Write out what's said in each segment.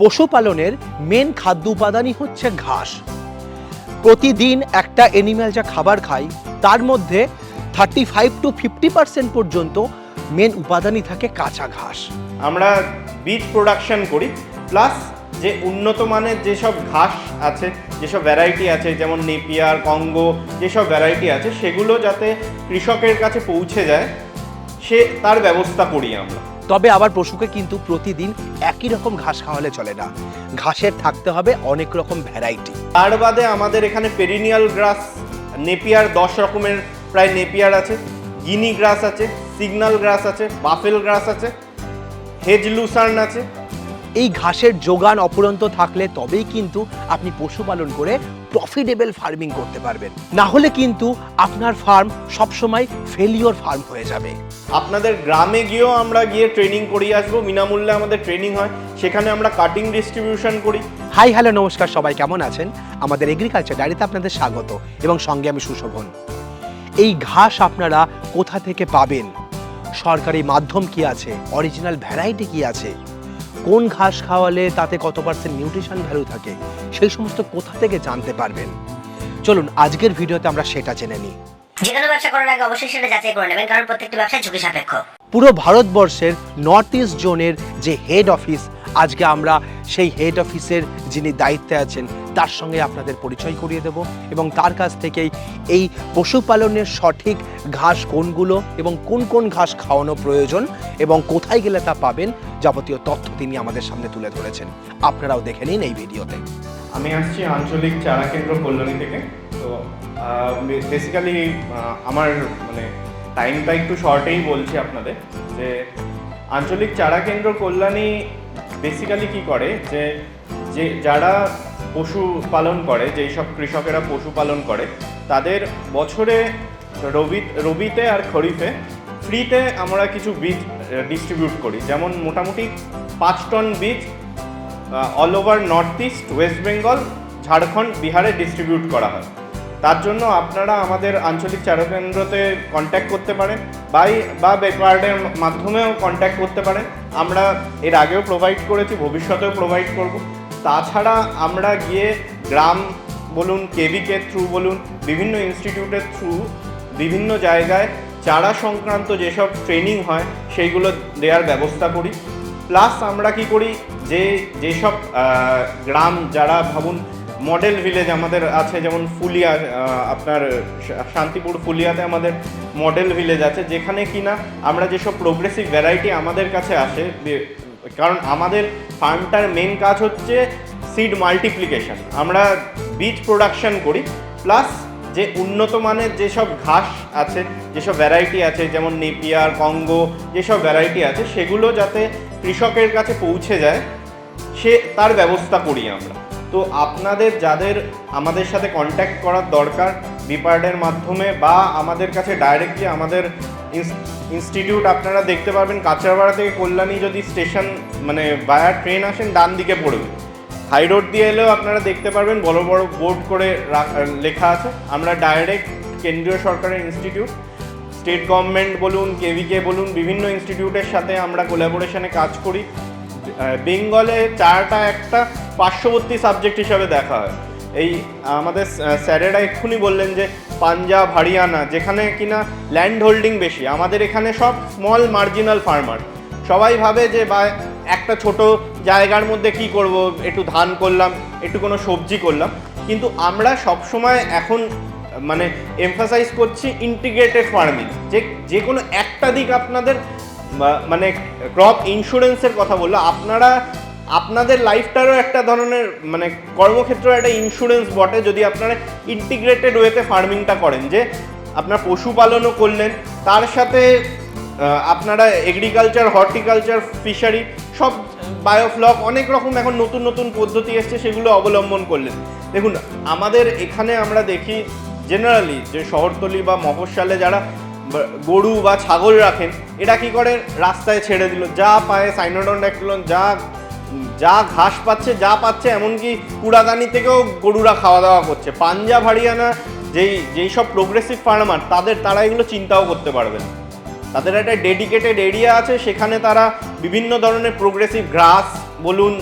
পশুপালনের মেন খাদ্য উপাদানই হচ্ছে ঘাস। প্রতিদিন একটা এনিম্যাল যা খাবার খায়, তার মধ্যে thirty five to fifty percent পর্যন্ত মেন উপাদানই থাকে কাঁচা ঘাস। আমরা বীজ প্রোডাকশন করি প্লাস যে উন্নত মানের যেসব ঘাস আছে, যেসব ভ্যারাইটি আছে, যেমন নেপিয়ার, কঙ্গো, যেসব ভ্যারাইটি আছে, সেগুলো যাতে কৃষকের কাছে পৌঁছে যায়, সে তার ব্যবস্থা করি আমরা। তবে আবার পশুকে কিন্তু প্রতিদিন একই রকম ঘাস খাওয়ালে চলে না। ঘাসের থাকতে হবে অনেক রকম ভ্যারাইটি তার বাদে আমাদের এখানে পেরিনিয়াল গ্রাস নেপিয়ার দশ রকমের প্রায় নেপিয়ার আছে গিনি গ্রাস আছে সিগন্যাল গ্রাস আছে বাফেল গ্রাস আছে হেজ লুসার্ন আছে। এই ঘাসের যোগান অপুরন্ত থাকলে তবেই কিন্তু আপনি পশুপালন করে প্রফিটেবল ফার্মিং করতে পারবেন। না হলে কিন্তু আপনার ফার্ম সবসময় ফেলিওর ফার্ম হয়ে যাবে। আপনাদের গ্রামে গিয়েও আমরা গিয়ে ট্রেনিং করিয়ে আসব। বিনামূল্যে আমাদের ট্রেনিং হয়। সেখানে আমরা কাটিং ডিস্ট্রিবিউশন করি। হাই হ্যালো নমস্কার সবাই। কেমন আছেন? আমাদের এগ্রিকালচার ডায়েরিতে আপনাদের স্বাগত এবং সঙ্গে আমি সুশোভন। এই ঘাস আপনারা কোথা থেকে পাবেন? সরকারি মাধ্যম কি আছে? অরিজিনাল ভ্যারাইটি কি আছে? কোন ঘাস খাওয়ালে তাতে কত পার্সেন্ট নিউট্রিশন ভ্যালু থাকে সেই সমস্ত কোথা থেকে জানতে পারবেন? চলুন আজকের ভিডিওতে আমরা সেটা জেনে নিই। যে কোনো ব্যবসা করার আগে অবশ্যই সেটা যাচাই করে নেবেন কারণ প্রত্যেকটি ব্যবসা ঝুঁকি সাপেক্ষ। পুরো ভারতবর্ষের নর্থ ইস্ট জোনের যে হেড অফিস আজকে আমরা সেই হেড অফিসের যিনি দায়িত্বে আছেন, তার সঙ্গে আপনাদের পরিচয় করিয়ে দেব এবং তার কাছ থেকেই এই পশুপালনের সঠিক ঘাস কোনগুলো এবং কোন কোন ঘাস খাওয়ানো প্রয়োজন এবং কোথায় গেলে তা পাবেন যাবতীয় তথ্য তিনি আমাদের সামনে তুলে ধরেছেন। আপনারাও দেখে নিন এই ভিডিওতে। আমি আসছি আঞ্চলিক চারা কেন্দ্র কল্যাণী থেকে। তো বেসিক্যালি আমার মানে টাইমটা একটু শর্টেই বলছি আপনাদের যে আঞ্চলিক চারা কেন্দ্র কল্যাণী বেসিক্যালি কি করে? যে যে যারা পশু পালন করে, যেই সব কৃষকেরা পশু পালন করে, তাদের বছরে রবি, রবিতে আর খরিফে ফ্রিতে আমরা কিছু বীজ ডিস্ট্রিবিউট করি। যেমন মোটামুটি পাঁচ টন বীজ all over North East West Bengal Jharkhand, বিহারে ডিস্ট্রিবিউট করা হয়। তার জন্য আপনারা আমাদের আঞ্চলিক চারা কেন্দ্রতে কন্ট্যাক্ট করতে পারেন বাই বা বেকার্ডের মাধ্যমেও কন্ট্যাক্ট করতে পারেন। আমরা এর আগেও প্রোভাইড করেছি, ভবিষ্যতেও প্রোভাইড করব। তাছাড়া আমরা গিয়ে গ্রাম বলুন কেভিকে থ্রু বলুন, বিভিন্ন ইনস্টিটিউটের থ্রু বিভিন্ন জায়গায় চারা সংক্রান্ত যেসব ট্রেনিং হয়, সেইগুলো দেওয়ার ব্যবস্থা করি। প্লাস আমরা কি করি, যে, যেসব গ্রাম যারা ভাবুন মডেল ভিলেজ আমাদের আছে, যেমন ফুলিয়া আপনার শান্তিপুর ফুলিয়াতে আমাদের মডেল ভিলেজ আছে, যেখানে কিনা আমরা যেসব প্রোগ্রেসিভ ভ্যারাইটি আমাদের কাছে আসে কারণ আমাদের ফার্মটার মেন কাজ হচ্ছে সিড মাল্টিপ্লিকেশন আমরা বীজ প্রোডাকশন করি প্লাস যে উন্নত মানের যেসব ঘাস আছে, যেসব ভ্যারাইটি আছে, যেমন নেপিয়ার, কঙ্গো, যেসব ভ্যারাইটি আছে, সেগুলো যাতে কৃষকের কাছে পৌঁছে যায়, সে, তার ব্যবস্থা করি আমরা। তো আপনাদের যাদের, আমাদের সাথে কন্ট্যাক্ট করার দরকার বিপার্ডের মাধ্যমে বা আমাদের কাছে ডাইরেক্টলি আমাদের ইনস্টিটিউট আপনারা দেখতে পারবেন, কাঁচরাপাড়া থেকে কল্যাণী যদি স্টেশন মানে বায়া ট্রেন আসেন, ডান দিকে পড়বে। হাই রোড দিয়ে এলেও আপনারা দেখতে পারবেন, বড় বড় বোর্ড করে লেখা আছে। আমরা ডাইরেক্ট কেন্দ্রীয় সরকারের ইনস্টিটিউট স্টেট গভর্নমেন্ট বলুন কেভিকে বলুন, বিভিন্ন ইনস্টিটিউটের সাথে আমরা কোলাবোরেশনে কাজ করি। বেঙ্গলে চারটা, একটা পার্শ্ববর্তী সাবজেক্ট হিসাবে দেখা হয়। এই আমাদের স্যারেরা এক্ষুনি বললেন যে পাঞ্জাব, হরিয়ানা, যেখানে কিনা ল্যান্ড হোল্ডিং বেশি। আমাদের এখানে সব স্মল মার্জিনাল ফার্মার সবাই ভাবে যে, বা একটা ছোট জায়গার মধ্যে কি করব, একটু ধান করলাম, একটু কোনো সবজি করলাম। কিন্তু আমরা সবসময় এখন মানে এমফাসাইজ করছি ইন্টিগ্রেটেড ফার্মিং যে যে কোনো একটা দিক আপনাদের মানে ক্রপ ইন্স্যুরেন্সের কথা বলল, আপনারা আপনাদের লাইফটারও একটা ধরনের মানে কর্মক্ষেত্র একটা ইন্স্যুরেন্স বটে যদি আপনারা ইন্টিগ্রেটেড ওয়েতে ফার্মিংটা করেন, যে আপনার পশুপালনও করলেন, তার সাথে আপনারা এগ্রিকালচার হর্টিকালচার ফিশারি সব বায়োফ্লক অনেক রকম এখন নতুন নতুন পদ্ধতি এসছে, সেগুলো অবলম্বন করলেন। দেখুন, আমাদের এখানে আমরা দেখি জেনারেলি যে শহরতলি বা মফস্বলে যারা গরু বা ছাগল রাখেন, এরা কি করে? রাস্তায় ছেড়ে দিল, যা পায় সাইনোডন ডাকলন যা যা ঘাস পাচ্ছে, যা পাচ্ছে, এমনকি কুড়াদানি থেকেও গরুরা খাওয়া দাওয়া করছে। পাঞ্জাব, হরিয়ানা যেই যেই সব প্রোগ্রেসিভ ফার্মার তাদের তারা এগুলো চিন্তাও করতে পারবে না। তাদের একটা ডেডিকেটেড এরিয়া আছে, সেখানে তারা বিভিন্ন ধরনের প্রোগ্রেসিভ গ্রাস বলুন,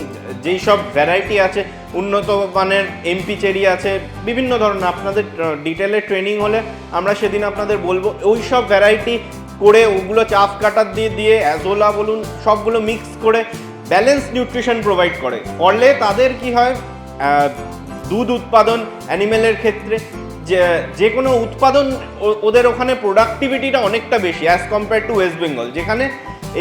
যেই সব ভ্যারাইটি আছে, উন্নত মানের এমপি চেরি আছে, বিভিন্ন ধরনের। আপনাদের ডিটেলে ট্রেনিং হলে আমরা সেদিন আপনাদের বলব, ওই সব ভ্যারাইটি করে ওগুলো চাপ কাটার দিয়ে দিয়ে অ্যাজোলা বলুন, সবগুলো মিক্স করে ব্যালেন্স নিউট্রিশন প্রোভাইড করে। করলে তাদের কি হয়? দুধ উৎপাদন অ্যানিমেলের ক্ষেত্রে, যে যে কোনো উৎপাদন ওদের ওখানে প্রোডাক্টিভিটিটা অনেকটা বেশি as compare to West Bengal যেখানে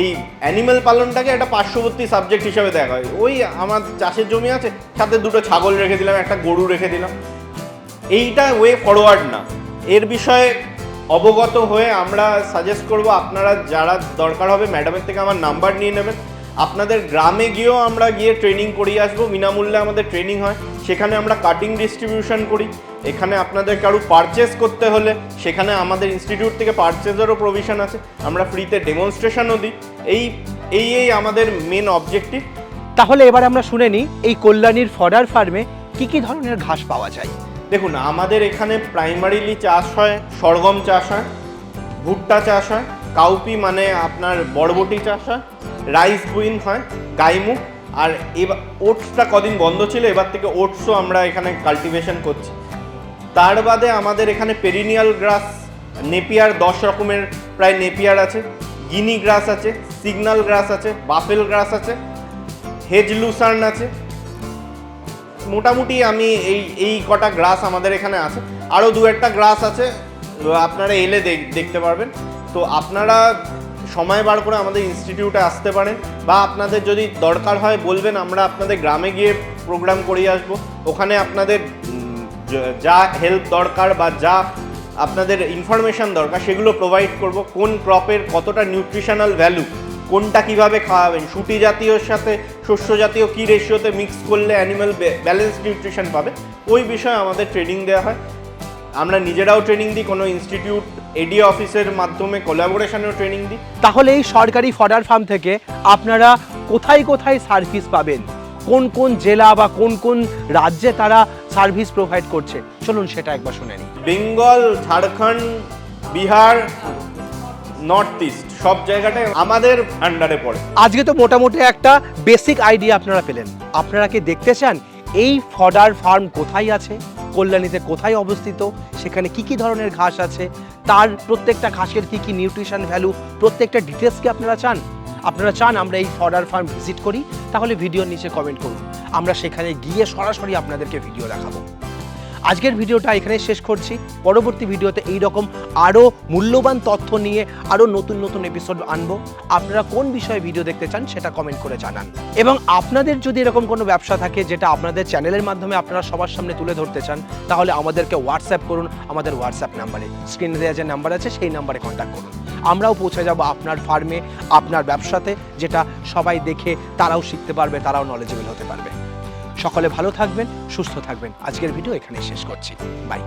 এই অ্যানিমেল পালনটাকে একটা পার্শ্ববর্তী সাবজেক্ট হিসেবে দেখা হয়। ওই আমার চাষের জমি আছে, সাথে দুটো ছাগল রেখে দিলাম, একটা গরু রেখে দিলাম। এইটা ওয়ে ফরওয়ার্ড না। এর বিষয়ে অবগত হয়ে আমরা সাজেস্ট করব, আপনারা যারা দরকার হবে ম্যাডামের থেকে আমার নাম্বার নিয়ে নেবেন। আপনাদের গ্রামে গিয়েও আমরা গিয়ে ট্রেনিং করিয়ে আসব। বিনামূল্যে আমাদের ট্রেনিং হয়। সেখানে আমরা কাটিং ডিস্ট্রিবিউশন করি। এখানে আপনাদের কারও পারচেস করতে হলে সেখানে আমাদের ইনস্টিটিউট থেকে পারচেজেরও প্রভিশন আছে। আমরা ফ্রিতে ডেমনস্ট্রেশনও দিই। এই এই এই আমাদের মেন অবজেক্টিভ তাহলে এবার আমরা শুনে নিই এই কল্যাণীর ফডার ফার্মে কি কি ধরনের ঘাস পাওয়া যায়? দেখুন আমাদের এখানে প্রাইমারিলি চাষ হয় সরগম চাষ হয় ভুট্টা চাষ হয় কাউপি মানে আপনার বরবটি চাষ হয় রাইস বুইন হয় গাইমুখ আর এবার ওটসটা কদিন বন্ধ ছিল, এবার থেকে ওটসও আমরা এখানে কাল্টিভেশন করছি। তার বাদে আমাদের এখানে পেরিনিয়াল গ্রাস, নেপিয়ার দশ রকমের প্রায় নেপিয়ার আছে। গিনি গ্রাস আছে, সিগনাল গ্রাস আছে, বাফেল গ্রাস আছে, হেজ লুসার্ন আছে। মোটামুটি আমি এই এই কটা গ্রাস আমাদের এখানে আছে। আরও দু একটা গ্রাস আছে, আপনারা এলে দেখতে পারবেন। তো আপনারা সময় বার করে আমাদের ইনস্টিটিউটে আসতে পারেন বা আপনাদের যদি দরকার হয় বলবেন, আমরা আপনাদের গ্রামে গিয়ে প্রোগ্রাম করিয়ে আসব। ওখানে আপনাদের যা হেল্প দরকার বা যা আপনাদের ইনফরমেশন দরকার সেগুলো প্রোভাইড করব। কোন ক্রপের কতটা নিউট্রিশনাল ভ্যালু কোনটা কীভাবে খাওয়াবেন, শুটি জাতীয়র সাথে শস্য জাতীয় কী রেশিওতে মিক্স করলে অ্যানিমাল ব্যালেন্স নিউট্রিশন পাবে, ওই বিষয়ে আমাদের ট্রেনিং দেওয়া হয়। আমরা নিজেরাও ট্রেনিং দিই, কোনো ইনস্টিটিউট এডি অফিসের মাধ্যমে কোলাবোরেশনেও ট্রেনিং দিই। তাহলে এই সরকারি ফডার ফার্ম থেকে আপনারা কোথায় কোথায় সার্ভিস পাবেন? কোন কোন জেলা বা কোন কোন রাজ্যে তারা সার্ভিস প্রোভাইড করছে? চলুন সেটা একবার শুনে নিই। Bengal Jharkhand Bihar North East সব জায়গাটায় আমাদের আন্ডারে পড়ে। আজকে তো মোটামুটি একটা বেসিক আইডিয়া আপনারা পেলেন। আপনারা কি দেখতে চান? এই ফডার ফার্ম কোথায় আছে? কল্যাণীতে কোথায় অবস্থিত? সেখানে কি কি ধরনের ঘাস আছে? তার প্রত্যেকটা ঘাসের কি কি নিউট্রিশন ভ্যালু প্রত্যেকটা ডিটেলস কি আপনারা চান? আপনারা চান আমরা এই ফডার ফার্ম ভিজিট করি? তাহলে ভিডিওর নিচে কমেন্ট করুন। আমরা সেখানে গিয়ে সরাসরি আপনাদেরকে ভিডিও দেখাবো। আজকের ভিডিওটা এখানে শেষ করছি। পরবর্তী ভিডিওতে এই রকম আরও মূল্যবান তথ্য নিয়ে আরও নতুন নতুন এপিসোড আনব। আপনারা কোন বিষয়ে ভিডিও দেখতে চান সেটা কমেন্ট করে জানান। এবং আপনাদের যদি এরকম কোনো ব্যবসা থাকে যেটা আপনাদের চ্যানেলের মাধ্যমে আপনারা সবার সামনে তুলে ধরতে চান, তাহলে আমাদেরকে হোয়াটসঅ্যাপ করুন, আমাদের হোয়াটসঅ্যাপ নাম্বারে। স্ক্রিনে দেওয়া যে নাম্বার আছে সেই নাম্বারে কন্ট্যাক্ট করুন। আমরাও পৌঁছে যাব আপনার ফার্মে আপনার ব্যবসাতে, যেটা সবাই দেখে তারাও শিখতে পারবে, তারাও নলেজেবল হতে পারবে। সকলে ভালো থাকবেন সুস্থ থাকবেন। আজকের ভিডিও এখানে শেষ করছি। বাই।